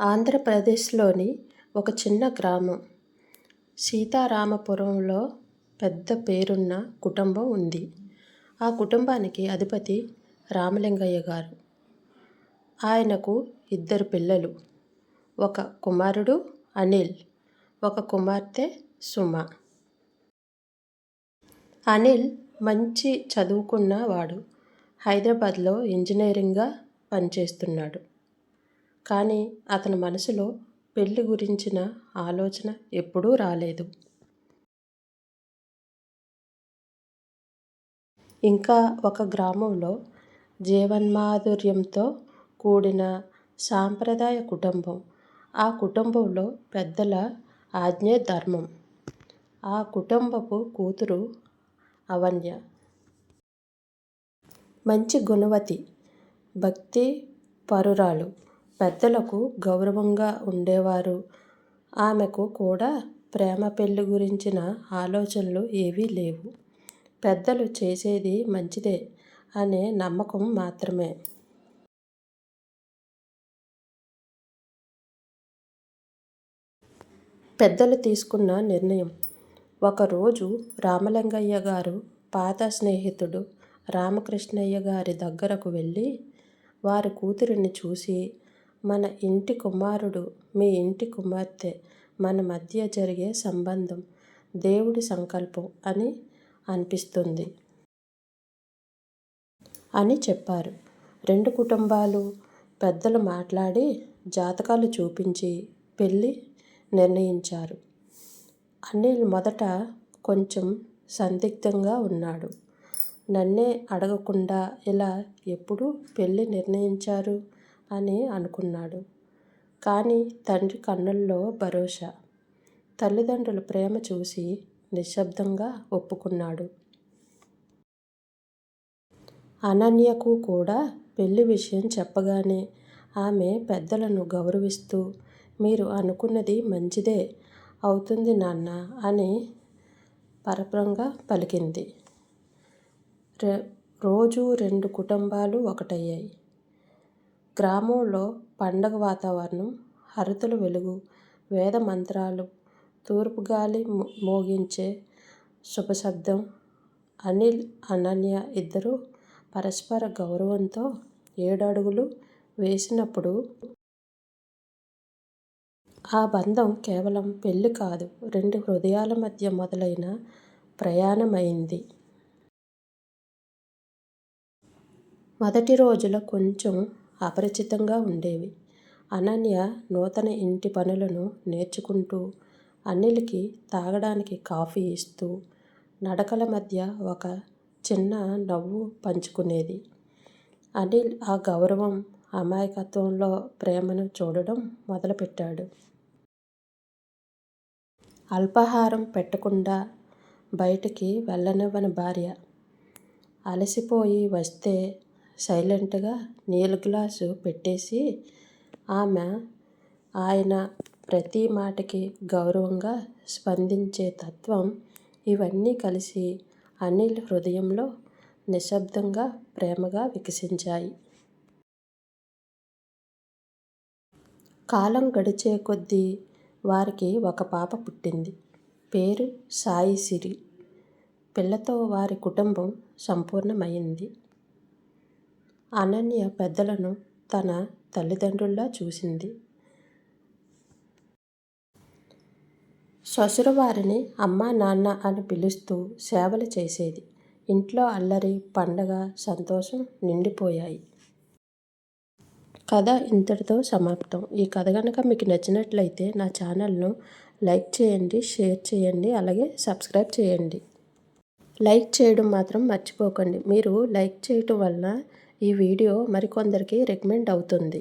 ఆంధ్రప్రదేశ్లోని ఒక చిన్న గ్రామం. సీతారామపురంలో పెద్ద పేరున్న కుటుంబం ఉంది. ఆ కుటుంబానికి అధిపతి రామలింగయ్య గారు. ఆయనకు ఇద్దరు పిల్లలు. ఒక కుమారుడు అనిల్ ఒక కుమార్తె సుమ. అనిల్ మంచి చదువుకున్నవాడు. హైదరాబాద్లో ఇంజనీరింగ్గా పనిచేస్తున్నాడు. కానీ అతని మనసులో పెళ్ళి గురించిన ఆలోచన ఎప్పుడూ రాలేదు. ఇంకా ఒక గ్రామంలో జీవన్మాధుర్యంతో కూడిన సాంప్రదాయ కుటుంబం. ఆ కుటుంబంలో పెద్దల ఆజ్ఞే ధర్మం. ఆ కుటుంబపు కూతురు అవన్య. మంచి గుణవతి భక్తి పరురాలు పెద్దలకు గౌరవంగా ఉండేవారు. ఆమెకు కూడా ప్రేమ పెళ్ళి గురించిన ఆలోచనలు ఏవీ లేవు. పెద్దలు చేసేది మంచిదే అనే నమ్మకం మాత్రమే. పెద్దలు తీసుకున్న నిర్ణయం. ఒకరోజు రామలింగయ్య గారు పాత స్నేహితుడు రామకృష్ణయ్య గారి దగ్గరకు వెళ్ళి వారి కూతురిని చూసి మన ఇంటి కుమారుడు మీ ఇంటి కుమార్తె మన మధ్య జరిగే సంబంధం దేవుడి సంకల్పం అని అనిపిస్తుంది. అని చెప్పారు. రెండు కుటుంబాలు పెద్దలు మాట్లాడి జాతకాలు చూపించి పెళ్ళి నిర్ణయించారు. అనిల్ మొదట కొంచెం సందిగ్ధంగా ఉన్నాడు. నన్నే అడగకుండా ఇలా ఎప్పుడు పెళ్ళి నిర్ణయించారు? అని అనుకున్నాడు. కానీ తండ్రి కన్నుల్లో భరోసా తల్లిదండ్రుల ప్రేమ చూసి నిశ్శబ్దంగా ఒప్పుకున్నాడు. అనన్యకు కూడా పెళ్ళి విషయం చెప్పగానే ఆమె పెద్దలను గౌరవిస్తూ మీరు అనుకున్నది మంచిదే అవుతుంది నాన్న అని పరపరంగా పలికింది. రోజు రెండు కుటుంబాలు ఒకటయ్యాయి. గ్రామంలో పండగ వాతావరణం హరితల వెలుగు వేద మంత్రాలు తూర్పు గాలి మోగించే శుభశబ్దం అనిల్ అనన్య ఇద్దరు పరస్పర గౌరవంతో ఏడడుగులు వేసినప్పుడు ఆ బంధం కేవలం పెళ్ళి కాదు రెండు హృదయాల మధ్య మొదలైన ప్రయాణమైంది. మొదటి రోజుల కొంచెం అపరిచితంగా ఉండేవి. అనన్య నూతన ఇంటి పనులను నేర్చుకుంటూ అనిల్కి తాగడానికి కాఫీ ఇస్తూ నడకల మధ్య ఒక చిన్న నవ్వు పంచుకునేది. అనిల్ ఆ గౌరవం అమాయకత్వంలో ప్రేమను చూడడం మొదలుపెట్టాడు. అల్పాహారం పెట్టకుండా బయటికి వెళ్ళనివ్వని భార్య. అలసిపోయి వస్తే సైలెంట్గా నీళ్ళ గ్లాసు పెట్టేసి ఆమె ఆయన ప్రతి మాటకి గౌరవంగా స్పందించే తత్వం ఇవన్నీ కలిసి అనిల్ హృదయంలో నిశ్శబ్దంగా ప్రేమగా వికసించాయి. కాలం గడిచే కొద్దీ వారికి ఒక పాప పుట్టింది. పేరు సాయి సిరి. పిల్లతో వారి కుటుంబం సంపూర్ణమైంది. అనన్య పెద్దలను తన తల్లిదండ్రుల్లా చూసింది. వారిని అమ్మా నాన్న అని పిలుస్తూ సేవలు చేసేది. ఇంట్లో అల్లరి పండగ సంతోషం నిండిపోయాయి. కథ ఇంతటితో సమాప్తం. ఈ కథ కనుక మీకు నచ్చినట్లయితే నా ఛానల్ను లైక్ చేయండి షేర్ చేయండి అలాగే సబ్స్క్రైబ్ చేయండి. లైక్ చేయడం మాత్రం మర్చిపోకండి. మీరు లైక్ చేయటం వల్ల ఈ వీడియో మరికొందరికి రికమెండ్ అవుతుంది.